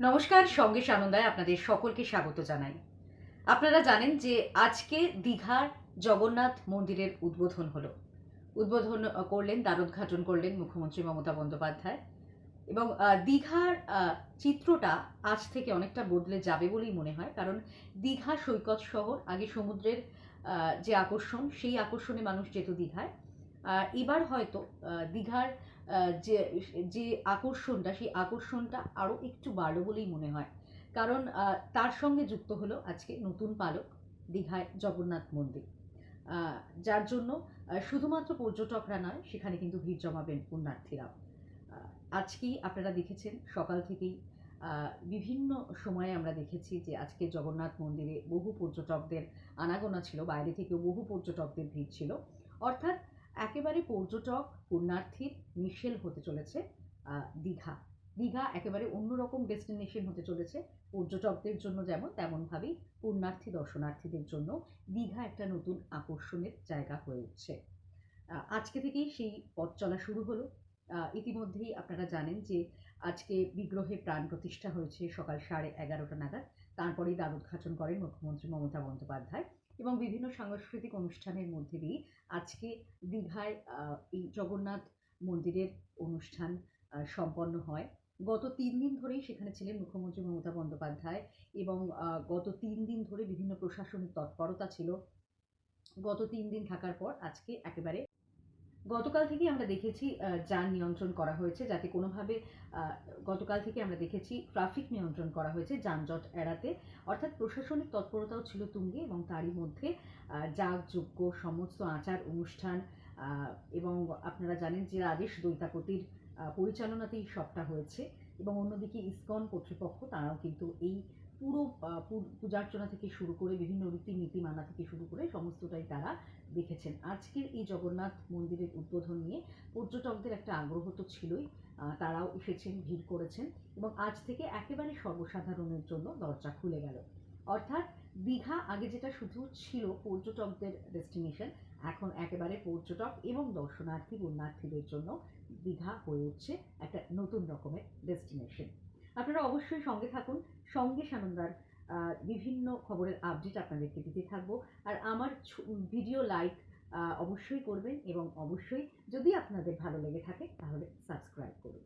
নমস্কার, সঙ্গে সানন্দায় আপনাদের সকলকে স্বাগত জানাই। আপনারা জানেন যে আজকে দীঘার জগন্নাথ মন্দিরের উদ্বোধন হলো। উদ্বোধন করলেন দ্বারোদ্ঘাটন করলেন মুখ্যমন্ত্রী মমতা বন্দ্যোপাধ্যায় এবং দীঘার চিত্রটা আজ থেকে অনেকটা বদলে যাবে বলেই মনে হয়। কারণ দীঘা সৈকত শহর, আগে সমুদ্রের যে আকর্ষণ, সেই আকর্ষণে মানুষ যেত দীঘায়। এবার হয়তো দীঘার যে যে আকর্ষণটা, সেই আকর্ষণটা আরও একটু বাড়লো বলেই মনে হয়। কারণ তার সঙ্গে যুক্ত হলো আজকে নতুন পালক দীঘায় জগন্নাথ মন্দির। যার জন্য শুধুমাত্র পর্যটকরা নয়, সেখানে কিন্তু ভিড় জমাবেন পুণ্যার্থীরাও। আজকেই আপনারা দেখেছেন, সকাল থেকেই বিভিন্ন সময়ে আমরা দেখেছি যে আজকে জগন্নাথ মন্দিরে বহু পর্যটকদের আনাগোনা ছিল, বাইরে থেকেও বহু পর্যটকদের ভিড় ছিল। অর্থাৎ একেবারে পর্যটক পুণ্যার্থীর মিশেল হতে চলেছে দীঘা। দীঘা একেবারে অন্যরকম ডেস্টিনেশন হতে চলেছে। পর্যটকদের জন্য যেমন তেমনভাবেই পুণ্যার্থী, দর্শনার্থীদের জন্য দীঘা একটা নতুন আকর্ষণের জায়গা হয়ে উঠছে। আজকে থেকেই সেই পথ চলা শুরু হলো। ইতিমধ্যেই আপনারা জানেন যে আজকে বিগ্রহে প্রাণ প্রতিষ্ঠা হয়েছে সকাল সাড়ে এগারোটা নাগাদ। তারপরেই দ্বারোদ্ঘাটন করেন মুখ্যমন্ত্রী মমতা বন্দ্যোপাধ্যায়। এবং বিভিন্ন সাংস্কৃতিক অনুষ্ঠানের মধ্যে দিয়ে আজকে দীঘায় এই জগন্নাথ মন্দিরের অনুষ্ঠান সম্পন্ন হয়। গত তিন দিন ধরেই সেখানে ছিলেন মুখ্যমন্ত্রী মমতা বন্দ্যোপাধ্যায় এবং গত তিন দিন ধরে বিভিন্ন প্রশাসনিক তৎপরতা ছিল। গত তিন দিন থাকার পর আজকে একেবারে গতকাল থেকেই আমরা দেখেছি যান নিয়ন্ত্রণ করা হয়েছে যাতে কোনোভাবে গতকাল থেকে আমরা দেখেছি ট্রাফিক নিয়ন্ত্রণ করা হয়েছে যানজট এড়াতে। অর্থাৎ প্রশাসনিক তৎপরতাও ছিল তুঙ্গে এবং তারই মধ্যে যাগযোগ্য সমস্ত আচার অনুষ্ঠান এবং আপনারা জানেন যে রাজেশ দৈতাপতির পরিচালনাতেই সবটা হয়েছে এবং অন্যদিকে ইসকন কর্তৃপক্ষ, তারাও কিন্তু এই পুরো পূজার্চনা থেকে শুরু করে বিভিন্ন রীতিনীতি মানা থেকে শুরু করে সমস্তটাই তারা দেখেছেন। আজকের এই জগন্নাথ মন্দিরের উদ্বোধন নিয়ে পর্যটকদের একটা আগ্রহ তো ছিলই তারাও এসেছেন, ভিড় করেছেন এবং আজ থেকে একেবারে সর্বসাধারণের জন্য দরজা খুলে গেল। অর্থাৎ দীঘা আগে যেটা শুধু ছিল পর্যটকদের ডেস্টিনেশন, এখন একেবারে পর্যটক এবং দর্শনার্থী পুণ্যার্থীদের জন্য দীঘা হয়ে উঠছে একটা নতুন রকমের ডেস্টিনেশন। আপনারা অবশ্যই সঙ্গে থাকুন। সঙ্গে সানন্দার বিভিন্ন খবরের আপডেট আপনাদেরকে দিতে থাকব। আর আমার ভিডিও লাইক অবশ্যই করবেন এবং অবশ্যই যদি আপনাদের ভালো লেগে থাকে তাহলে সাবস্ক্রাইব করুন।